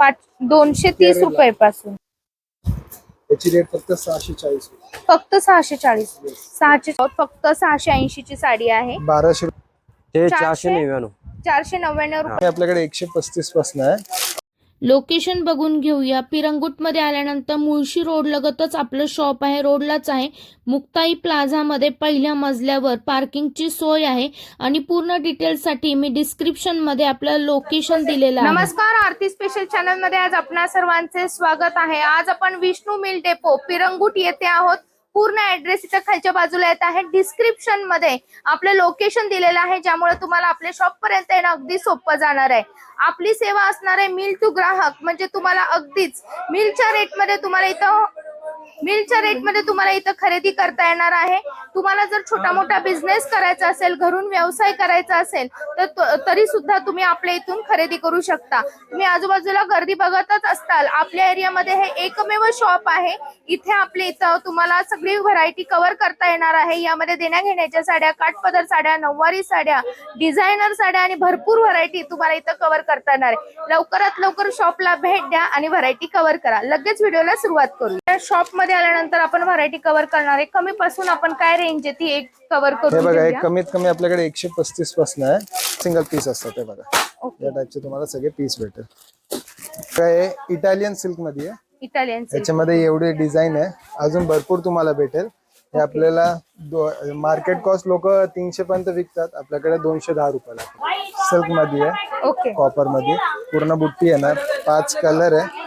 पाच दोनशे तीस. रुपये पासून याची रेट फक्त सहाशे चाळीस फक्त सहाशे चाळीस. सहाशे फक्त सहाशे ऐंशी ची साडी आहे. बाराशे ते चारशे? चारशे नव्याण्णव. चारशे नव्याण्णव रुपये रुपये आपल्याकडे एकशे पस्तीसपासून आहे. लोकेशन बघून घेऊया. पिरंगुटमध्ये आल्यानंतर मुळशी रोड लगतच आपलं शॉप आहे. रोडलाच आहे. मुक्ताई प्लाझामध्ये पहिल्या मजल्यावर पार्किंगची सोय आहे. आणि पूर्ण डिटेल्ससाठी मी डिस्क्रिप्शनमध्ये आपलं लोकेशन दिलेलं आहे. नमस्कार आरती स्पेशल चॅनलमध्ये आज आपणा सर्वांचे स्वागत आहे. आज आपण विष्णू मिल डेपो पिरंगुट येथे आहोत. पूर्ण ऍड्रेस इथं खालच्या बाजूला येत आहे. डिस्क्रिप्शनमध्ये आपलं लोकेशन दिलेलं आहे ज्यामुळे तुम्हाला आपल्या शॉप पर्यंत येणं अगदी सोपं जाणार आहे. आपली सेवा असणार आहे मिल टू ग्राहक म्हणजे तुम्हाला अगदीच मिलच्या रेटमध्ये तुम्हाला इथं मिलच्या रेटमध्ये तुम्हाला इथं खरेदी करता येणार आहे. तुम्हाला जर छोटा मोठा बिझनेस करायचा असेल घरून व्यवसाय करायचा असेल तर तरी सुद्धा तुम्ही आपल्या इथून खरेदी करू शकता. तुम्ही आजूबाजूला गर्दी बघतच असताल. आपल्या एरियामध्ये हे एकमेव शॉप आहे. इथे आपल्या इथं तुम्हाला सगळी व्हरायटी कव्हर करता येणार आहे. यामध्ये देण्या घेण्याच्या साड्या काठपदर साड्या नऊवारी साड्या डिझायनर साड्या आणि भरपूर व्हरायटी तुम्हाला इथं कव्हर करता येणार आहे. लवकरात लवकर शॉपला भेट द्या आणि व्हरायटी कव्हर करा. लगेच व्हिडिओला सुरुवात करू. शॉपमध्ये आल्यानंतर आपण व्हरायटी कव्हर करणार आहे. कमी पासून आपण काय रेंज आहे ती एक कव्हर हे करून बघा घेऊया. कमीत कमी आपल्याकडे एकशे पस्तीसपासून आहे. सिंगल पीस असतात हे बघा. या टाईपचे तुम्हाला सगळे पीस भेटेल. काय इटालियन सिल्कमध्ये आहे. Italian silk. त्याच्यामध्ये एवढे डिझाईन आहे. अजून भरपूर तुम्हाला भेटेल. हे आपल्याला मार्केट कॉस्ट लोक तीनशे पर्यंत विकतात. आपल्याकडे दोनशे दहा रुपयाला. सिल्कमध्ये आहे. ओके कॉपरमध्ये. पूर्ण बुट्टी येणार. पाच कलर आहे.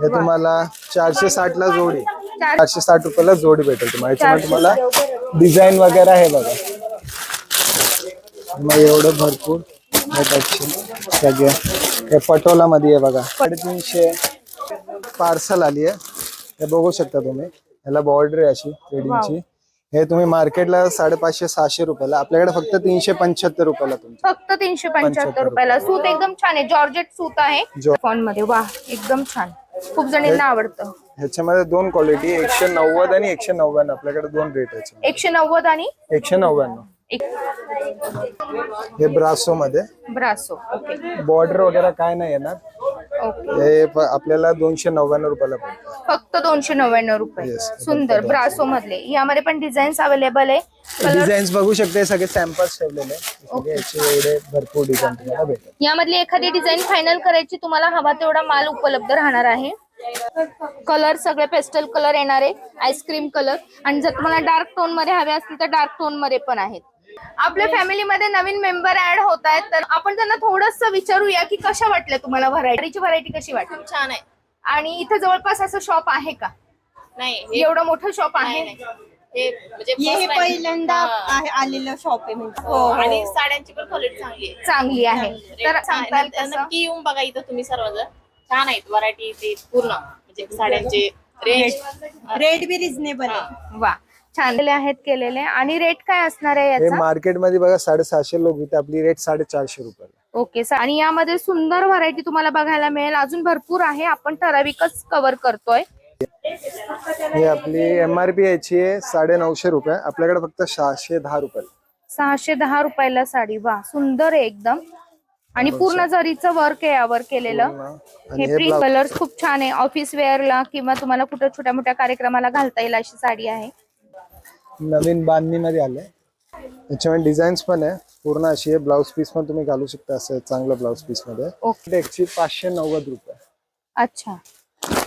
हे तुम्हाला चारशे साठ ला जोडी. चारशे साठ रुपयाला जोडी भेटेल तुम्हाला. याच्यामध्ये तुम्हाला डिझाईन वगैरे आहे बघा. मग एवढं भरपूर. हे टाईपचे सगळे हे पटोला मध्ये आहे बघा. साडेतीनशे पार्सल आली आहे. हे बघू शकता तुम्ही. ह्याला बॉर्डर आहे अशी थ्रेडिंगची हे तुम्ही मार्केटला साडेपाचशे सहाशे रुपयाला. आपल्याकडे फक्त तीनशे पंच्याहत्तर रुपयाला तुमचं. फक्त तीनशे पंच्याहत्तर रुपयाला. सूत एकदम छान आहे. जॉर्जेट सूत आहे. जॉ- फॉनमध्ये वा एकदम छान. खूप जणींना आवडतं. ह्याच्यामध्ये दोन क्वालिटी एकशे नव्वद आणि एकशे नव्याण्णव. आपल्याकडे दोन रेट आहे एकशे नव्वद आणि एकशे नव्याण्णव. एक हे ब्रासो मध्ये ब्रासो ओके. बॉर्डर वगैरे काय नाही येणार. ओके. हे प- आपल्याला दोनशे नव्याण्णव रुपयाला पडतं. फक्त दोनशे नव्याण्णव रुपये. Yes. सुंदर. ब्रासो मधले यामध्ये पण डिझाईन्स अवेलेबल आहे. कलर डिझाईन्स बघू शकते सगळे सॅम्पल्स ठेवलेले आहे. सगळे याचे एवढे भरपूर डिझाईन तुम्हाला भेटेल. यामधली एखादी डिझाईन फायनल करायची तुम्हाला हवा तेवढा माल उपलब्ध राहणार आहे. कलर सगळे पेस्टल कलर येणार आहे आईस्क्रीम कलर. आणि जर तुम्हाला डार्क टोनमध्ये हवे असतील तर डार्क टोनमध्ये पण आहेत. आपल्या फॅमिलीमध्ये नवीन मेंबर ऍड होत आहेत तर आपण त्यांना थोडस विचारूया की कशा वाटल्या तुम्हाला व्हरायटीची व्हरायटी कशी वाटली? छान आहे. आणि इथं जवळपास असं शॉप आहे का? नाही हे एवढं मोठं शॉप आहे? नाही. हे म्हणजे हे. पहिल्यांदा आलेलं शॉप आहे म्हणजे. हो आणि साड्यांची पण क्वालिटी चांगली आहे. चांगली आहे. तर सांगताल नक्की येऊन बघा इथं तुम्ही सर्वजण. छान आहेत व्हरायटी ते पूर्ण. म्हणजे साड्यांचे रेंज रेट बी रिझनेबल आहे. वा. छान. केलेले आहेत केलेले. आणि रेट काय असणार आहे हे याचा मार्केटमध्ये बघा साडेसहाशे लोक इथे आपली रेट साडेचारशे रुपयाला. ओके सर आणि यामध्ये सुंदर व्हरायटी तुम्हाला बघायला मिळेल. अजून भरपूर आहे. आपण ठराविकच कव्हर करतोय. ही आपली एम आर पी याची आहे साडे नऊशे रुपये. आपल्याकडे फक्त सहाशे दहा रुपये सहाशे दहा रुपयाला साडी. वा सुंदर आहे एकदम. आणि पूर्ण जरीचं वर्क आहे यावर केलेलं. हे प्रिंट कलर खूप छान आहे. ऑफिस वेअरला किंवा तुम्हाला कुठं छोट्या मोठ्या कार्यक्रमाला घालता येईल अशी साडी आहे. नवीन बांधणी मध्ये आले याच्यामध्ये डिझाईन्स पण आहे. पूर्ण अशी आहे. ब्लाऊज पीस पण तुम्ही घालू शकता असं चांगलं ब्लाऊज पीसमध्ये. ओके एकशे पाचशे नव्वद रुपये. अच्छा.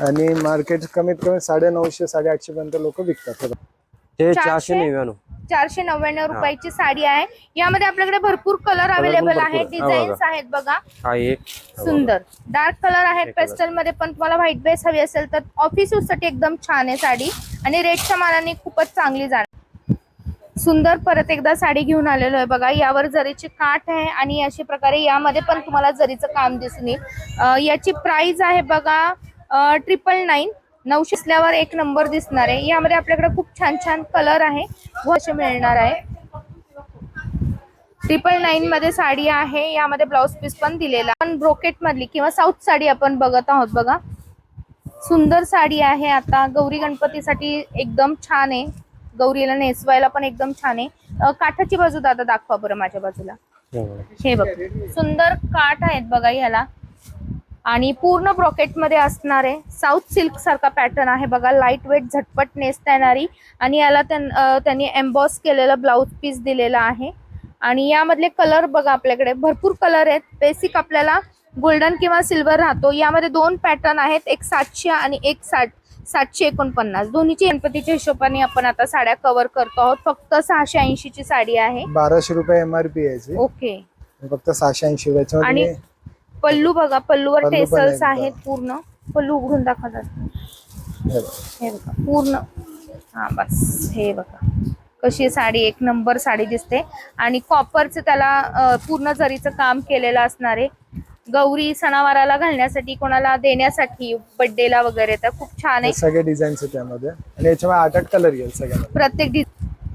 आणि मार्केट कमीत कमी साडे नऊशे साडेआठशे पर्यंत लोक विकतात. ते चारशे? चारशे नव्याण्णव. चारशे नव्याण्णव रुपयाची साडी आहे. यामध्ये आपल्याकडे भरपूर कलर अवेलेबल आहेत आहे. डिझाईन्स. आहेत बघा. सुंदर. डार्क कलर आहे color. पेस्टलमध्ये पण तुम्हाला व्हाईट बेस हवी असेल तर ऑफिस यूजसाठी एकदम छान आहे साडी. आणि रेटच्या मानाने खूपच चांगली जाणार सुंदर परत एकदा साडी घेऊन आलेलो आहे बघा. यावर जरीची काठ आहे आणि अशा प्रकारे यामध्ये पण तुम्हाला जरीचं काम दिसून येईल. याची प्राइस आहे बघा ट्रिपल नाईन नऊशे असल्यावर एक नंबर दिसणार आहे. यामध्ये आपल्याकडे खूप छान छान कलर आहे. व असे मिळणार आहे. ट्रिपल नाईन मध्ये साडी आहे. यामध्ये ब्लाउज पीस पण दिलेला पण ब्रोकेट मधली किंवा साऊथ साडी आपण बघत आहोत बघा. सुंदर साडी आहे आता. गौरी गणपतीसाठी एकदम छान आहे. गौरीला नेसवायला पण एकदम छान आहे. काठाची बाजू दादा दाखवा बरं माझ्या बाजूला. हे. बघ. सुंदर काठ आहेत बघा ह्याला आणि पूर्ण ब्रॉकेटमध्ये असणार आहे साऊथ सिल्क सारखा पॅटर्न आहे बघा. लाइट वेट झटपट नेसता येणारी आणि याला त्यांनी एम्बॉस केलेला ब्लाउज पीस दिलेला आहे. आणि यामधले कलर बघा आपल्याकडे. भरपूर कलर आहेत. बेसिक आपल्याला गोल्डन किंवा सिल्वर राहतो. यामध्ये दोन पॅटर्न आहेत. एक सातशे आणि एक साठ सातशे एकोणपन्नास. दोन्हीची गणपतीच्या हिशोबाने आपण आता साड्या कव्हर करतो आहोत. फक्त सहाशे ऐंशी ची साडी आहे. बाराशे रुपये एमआरपी याची. ओके फक्त सहाशे ऐंशी आणि पल्लू बघा. पल्लूवर पल्लू पण टेसल्स. आहेत पूर्ण. पल्लू उघडून दाखवतात हे बघा. हे बघा पूर्ण. हा बस. हे बघा. कशी साडी? एक नंबर साडी दिसते. आणि कॉपरचं त्याला अं, पूर्ण जरीचं काम केलेलं असणार आहे. गौरी सणावाराला घालण्यासाठी कोणाला देण्यासाठी बर्थडेला वगैरे तर खूप छान हे आहे सगळे डिझाईन्स आहे त्यामध्ये. आणि याच्यामध्ये आठ आठ कलर येईल सगळ्यांना प्रत्येक डि-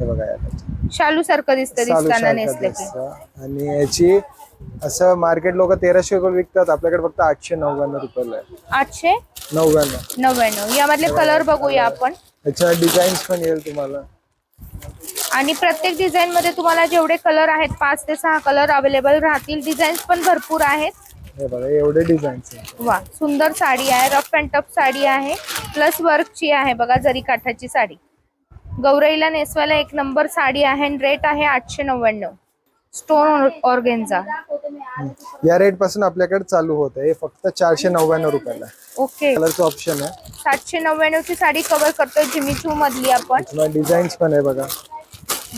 हे बघा याला शालू सारखं दिसतं दिसताना नेसलं की. आणि याची असं मार्केट लोक तेराशे रुपये विकतात. आपल्याकडे फक्त आठशे नव्याण्णव रुपयाला आहे. आठशे? नव्याण्णव. नव्याण्णव. यामधले कलर बघूया आपण. याच्या डिझाईन्स पण येईल तुम्हाला. आणि प्रत्येक डिझाईन मध्ये तुम्हाला जेवढे कलर आहेत पाच ते सहा कलर अवेलेबल राहतील. डिझाईन्स पण भरपूर आहेत. हे बघा एवढे डिझाईन्स आहे वा सुंदर साडी आहे. रफ अँड टफ साडी आहे. प्लस वर्कची आहे बघा जरी काठाची साडी. गौराईला नेसवायला एक नंबर साडी आहे रेट आहे आठशे नव्याण्णव. Stone organza. या रेटपासून आपल्याकडे चालू होत आहे. फक्त चारशे नव्याण्णव रुपयाला ओके. कलरचं ऑप्शन आहे. सातशे नव्याण्णव ची साडी कव्हर करतोय जिमीचू मधली आपण. डिझाईन्स पण आहे बघा.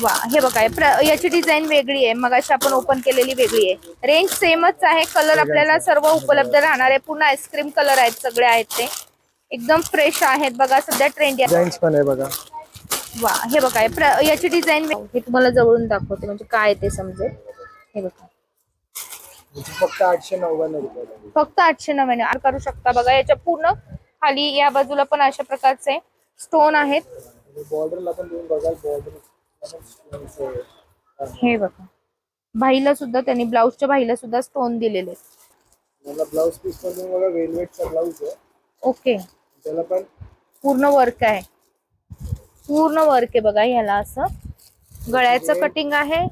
वा हे बघा हे प्र- याची डिझाईन वेगळी आहे. मगाशी आपण ओपन केलेली वेगळी आहे. रेंज सेमच आहे. कलर आपल्याला सर्व उपलब्ध राहणार आहे. पूर्ण आईस्क्रीम कलर आहेत. सगळे आहेत ते. एकदम फ्रेश आहेत. बघा सध्या ट्रेंड डिझाईन्स पण आहे बघा. वा हे बघा प्र- याची डिझाईन हे तुम्हाला जवळून दाखवते म्हणजे काय ते समजेल. हे बघा. याची फक्त आठशे नव्याण्णव फक्त आठशे नव्याण्णव. आर करू शकता बघा याच्या पूर्ण खाली या बाजूला पण अशा प्रकारचे स्टोन आहेत. बॉर्डरला पण तुम्ही बघाल बॉर्डर हे बघा. भाईला सुद्धा त्यांनी ब्लाऊजच्या भाईला सुद्धा स्टोन दिलेले. आहेत मला ब्लाऊज पीस पण तुम्ही बघा वेलवेटचा ब्लाऊज आहे. ओके त्याला पण पूर्ण वर्क आहे. पूर्ण वर्क आहे बघा ह्याला असं. गळ्याचं कटिंग आहे.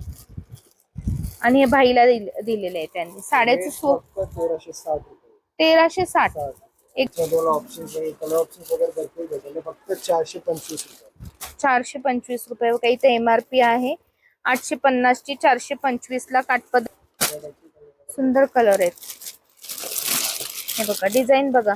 आणि हे भाईला दिल- दिलेलं आहे त्यांनी. साड्याचं तेराशे साठ तेराशे साठ. एक फक्त चारशे पंचवीस रुपये. चारशे पंचवीस रुपये. काही इथे एम आर पी आहे. आठशे पन्नास ची चारशे पंचवीस ला काटपद सुंदर कलर आहेत. हे बघा डिझाईन बघा.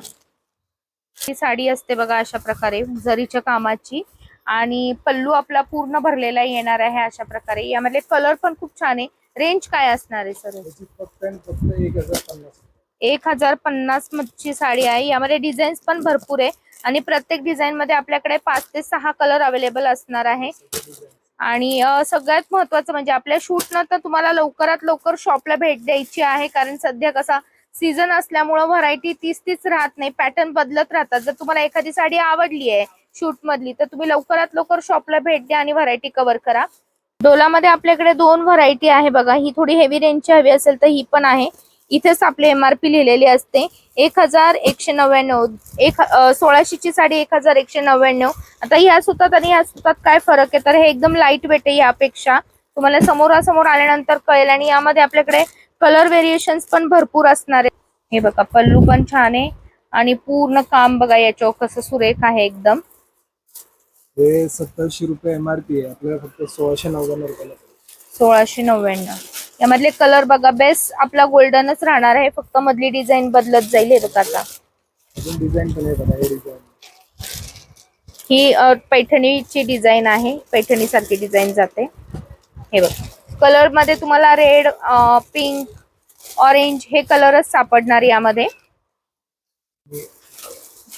ही साडी असते बघा अशा प्रकारे जरीच्या कामाची. आणि पल्लू आपला पूर्ण भरलेला येणार आहे अशा प्रकारे. यामधले कलर पण खूप छान आहे. रेंज काय असणार आहे सर एक हजार पन्नास. एक हजार पन्नास ची साडी आहे. यामध्ये डिझाईन्स पण भरपूर आहे. आणि प्रत्येक डिझाईन मध्ये आपल्याकडे पाच ते सहा कलर अवेलेबल असणार आहे. आणि सगळ्यात महत्वाचं म्हणजे आपल्या शूटनं तर तुम्हाला लवकरात लवकर शॉपला भेट द्यायची आहे. कारण सध्या कसा सीझन असल्यामुळं व्हरायटी तीच तीच राहत नाही. पॅटर्न बदलत राहतात. जर तुम्हाला एखादी साडी आवडली आहे शूट मधली. तर तुम्ही लवकरात लवकर शॉपला भेट द्या आणि व्हरायटी कव्हर करा. डोलामध्ये आपल्याकडे दोन व्हरायटी आहे बघा. ही थोडी हेवी रेंजची हवी असेल तर ही पण आहे. इथेच आपले एमआरपी लिहिलेली असते. एक हजार एकशे नव्याण्णव एक सोळाशेची साडी एक हजार एकशे नव्याण्णव आता ह्या सुतात आणि ह्या सुतात काय फरक आहे? तर हे एकदम लाइट वेट आहे यापेक्षा. तुम्हाला समोरासमोर आल्यानंतर कळेल. आणि यामध्ये आपल्याकडे कलर व्हेरिएशन्स पण भरपूर असणार आहे हे बघा पल्लू पण छान आहे. आणि पूर्ण काम बघा याच्यावर कसं सुरेख आहे एकदम. हे सत्तरशे रुपये एमआरपी आहे. आपल्याला फक्त सोळाशे नव्याण्णव रुपयाला. सोळाशे नव्याण्णव. यामधले कलर बघा बेस्ट आपला गोल्डनच राहणार आहे. फक्त मधली डिझाईन बदलत जाईल हे बघा आता. अजून डिझाईन पण आहे बघा हे डिझाईन ही अ, पैठणीची डिझाईन आहे. पैठणी सारखी डिझाईन जाते. हे बघ. कलरमध्ये तुम्हाला रेड पिंक ऑरेंज हे कलरच सापडणार यामध्ये.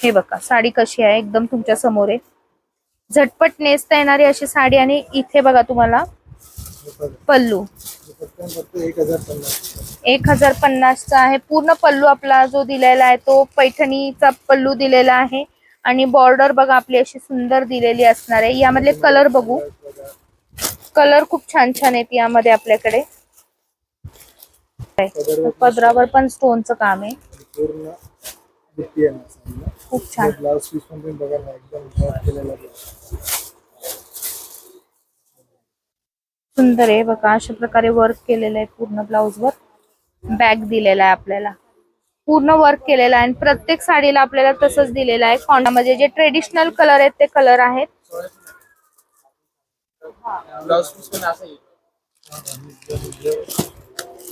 हे बघा साडी कशी आहे? एकदम तुमच्यासमोर आहे. झटपट नेसता येणारी अशी साडी आणि इथे बघा तुम्हाला पल्लू. एक हजार एक हजार पन्नासचा आहे. पूर्ण पल्लू आपला जो दिलेला आहे तो पैठणीचा पल्लू दिलेला आहे. आणि बॉर्डर बघा आपली अशी सुंदर दिलेली असणार आहे. यामधले कलर बघू. कलर खूप छान छान आहेत यामध्ये आपल्याकडे. पदरावर पण स्टोनचं काम आहे. खूप छान. ब्लाऊज पीस पण तुम्ही बघा ना एकदम केलेला. सुंदर आहे बघा अशा प्रकारे वर्क केलेलं आहे पूर्ण ब्लाऊज वर. बॅग दिलेला आहे आपल्याला. पूर्ण वर्क केलेलं आहे आणि प्रत्येक साडीला आपल्याला तसंच दिलेलं आहे. कॉन्डामध्ये जे ट्रेडिशनल कलर आहेत ते कलर आहेत.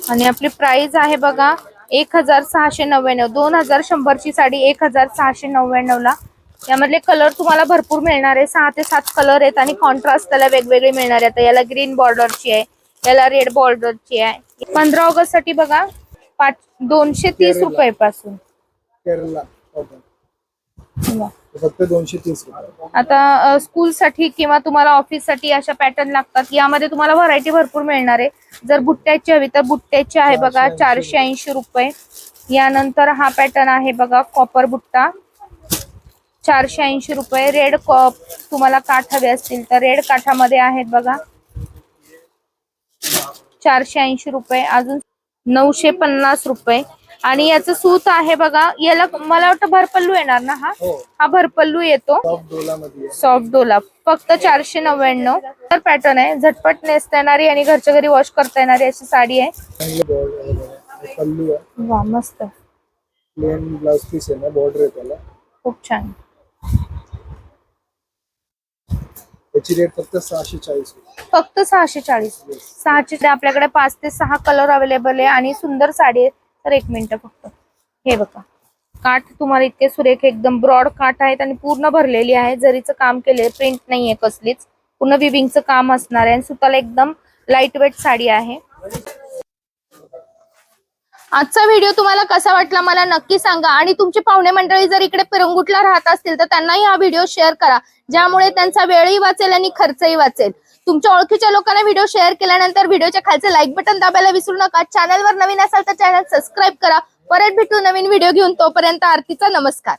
आणि आपली प्राइस आहे बघा एक हजार सहाशे नव्याण्णव दोन हजार शंभरची साडी एक हजार सहाशे नव्याण्णव ला यामधले कलर तुम्हाला भरपूर मिळणार आहे. सहा ते सात कलर आहेत आणि कॉन्ट्रास्ट त्याला वेगवेगळे मिळणार आहेत याला ग्रीन बॉर्डरची आहे याला रेड बॉर्डरची आहे. पंधरा ऑगस्टसाठी बघा पाच दोनशे तीस रुपये पासून फक्त दोनशे तीस रुपये. आता स्कूल साठी किंवा तुम्हाला ऑफिससाठी अशा पॅटर्न लागतात. यामध्ये तुम्हाला व्हरायटी भरपूर मिळणार आहे. जर बुट्ट्याची हवी तर बुट्ट्याची आहे बघा चारशे ऐंशी रुपये. यानंतर हा पॅटर्न आहे बघा कॉपर बुट्टा. चारशे ऐंशी रुपये. रेड कॉप तुम्हाला काठ हवे असतील तर रेड काठामध्ये आहेत बघा. चारशे ऐंशी रुपये. अजून नऊशे पन्नास रुपये. आणि याचं सूत आहे बघा. याला मला वाटतं भरपल्लू येणार ना हा? हो. हा भरपल्लू येतो. सॉफ्ट डोला. फक्त चारशे नव्याण्णव. तर पॅटर्न आहे. झटपट नेसता येणारी आणि घरच्या घरी वॉश करता येणारी अशी साडी आहे. वा मस्त. प्लेन ब्लाउज पीस आहे ना? बॉर्डर आहे त्याला. खूप छान. त्याची रेट फक्त सहाशे चाळीस फक्त सहाशे चाळीस. सहाशे आपल्याकडे पाच ते सहा कलर अवेलेबल आहे आणि सुंदर साडी आहे. तर एक मिनिट फक्त. हे बघा. काठ तुम्हाला इतके सुरेख एकदम ब्रॉड काठ आहेत आणि पूर्ण भरलेली आहे. जरीचं काम केले प्रिंट नाहीये कसलीच. पूर्ण विविंगचं काम असणार आहे. आणि सुताला एकदम लाइट वेट साडी आहे. आजचा व्हिडिओ तुम्हाला कसा वाटला मला नक्की सांगा. आणि तुमची पाहुणे मंडळी जर इकडे पिरंगुटला राहत असतील तर त्यांनाही हा व्हिडिओ शेअर करा. ज्यामुळे त्यांचा वेळही वाचेल आणि खर्चही वाचेल. तुमच्या ओळखीच्या लोकांना व्हिडिओ शेअर केल्यानंतर व्हिडिओच्या खालचं लाईक बटन दाबायला विसरू नका. चॅनलवर नवीन असाल तर चॅनल सबस्क्राईब करा. परत भेटू नवीन व्हिडिओ घेऊन तोपर्यंत आरतीचा नमस्कार.